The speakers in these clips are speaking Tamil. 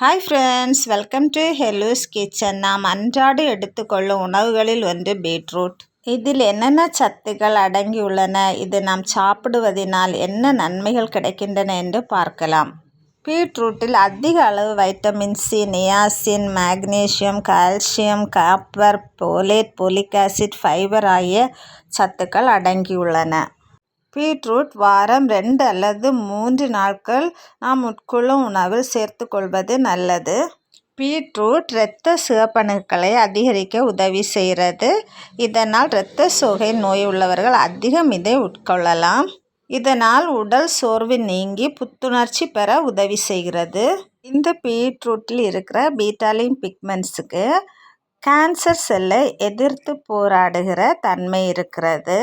ஹாய் ஃப்ரெண்ட்ஸ் வெல்கம் டு ஹெலூஸ் கிச்சன் நாம் அன்றாடு எடுத்துக்கொள்ளும் உணவுகளில் ஒன்று பீட்ரூட் இதில் என்னென்ன சத்துக்கள் அடங்கியுள்ளன? இது நாம் சாப்பிடுவதனால் என்ன நன்மைகள் கிடைக்கின்றன என்று பார்க்கலாம். பீட்ரூட்டில் அதிக அளவு vitamin C niacin magnesium calcium copper folate folic acid fibre ஆகிய சத்துக்கள் அடங்கியுள்ளன. பீட்ரூட் வாரம் ரெண்டு அல்லது மூன்று நாட்கள் நாம் உட்கொள்ளும் உணவில் சேர்த்துக்கொள்வது நல்லது. பீட்ரூட் இரத்த சிவப்பணுக்களை அதிகரிக்க உதவி செய்கிறது. இதனால் இரத்த சோகை நோய் உள்ளவர்கள் அதிகம் இதை உட்கொள்ளலாம். இதனால் உடல் சோர்வு நீங்கி புத்துணர்ச்சி பெற உதவி செய்கிறது. இந்த பீட்ரூட்டில் இருக்கிற பீட்டாலின் பிக்மெண்ட்ஸுக்கு கேன்சர் செல்லை எதிர்த்து போராடுகிற தன்மை இருக்கிறது.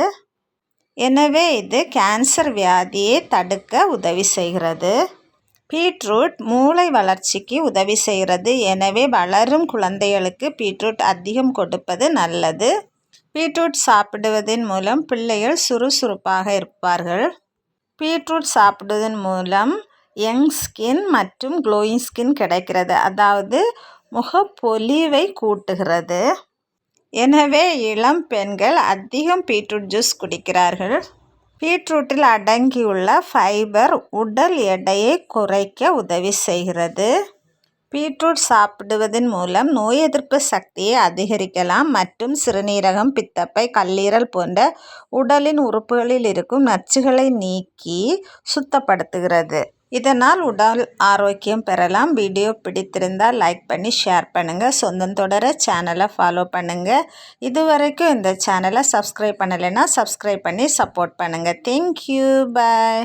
எனவே இது கேன்சர் வியாதியை தடுக்க உதவி செய்கிறது. பீட்ரூட் மூளை வளர்ச்சிக்கு உதவி செய்கிறது. எனவே வளரும் குழந்தைகளுக்கு பீட்ரூட் அதிகம் கொடுப்பது நல்லது. பீட்ரூட் சாப்பிடுவதன் மூலம் பிள்ளைகள் சுறுசுறுப்பாக இருப்பார்கள். பீட்ரூட் சாப்பிடுவதன் மூலம் யங் ஸ்கின் மற்றும் க்ளோயிங் ஸ்கின் கிடைக்கிறது. அதாவது முகப்பொலிவை கூட்டுகிறது. எனவே இளம் பெண்கள் அதிகம் பீட்ரூட் ஜூஸ் குடிக்கிறார்கள். பீட்ரூட்டில் அடங்கியுள்ள ஃபைபர் உடல் எடையை குறைக்க உதவி செய்கிறது. பீட்ரூட் சாப்பிடுவதன் மூலம் நோய் எதிர்ப்பு சக்தியை அதிகரிக்கலாம். மற்றும் சிறுநீரகம் பித்தப்பை கல்லீரல் போன்ற உடலின் உறுப்புகளில் இருக்கும் நச்சுகளை நீக்கி சுத்தப்படுத்துகிறது. இதனால் உடல் ஆரோக்கியம் பெறலாம். வீடியோ பிடித்திருந்தால் லைக் பண்ணி ஷேர் பண்ணுங்கள் சொந்தம் தொடர சேனலை ஃபாலோ பண்ணுங்கள் இது வரைக்கும் இந்த சேனலை சப்ஸ்கிரைப் பண்ணலைன்னா சப்ஸ்கிரைப் பண்ணி சப்போர்ட் பண்ணுங்கள் தேங்க்யூ பாய்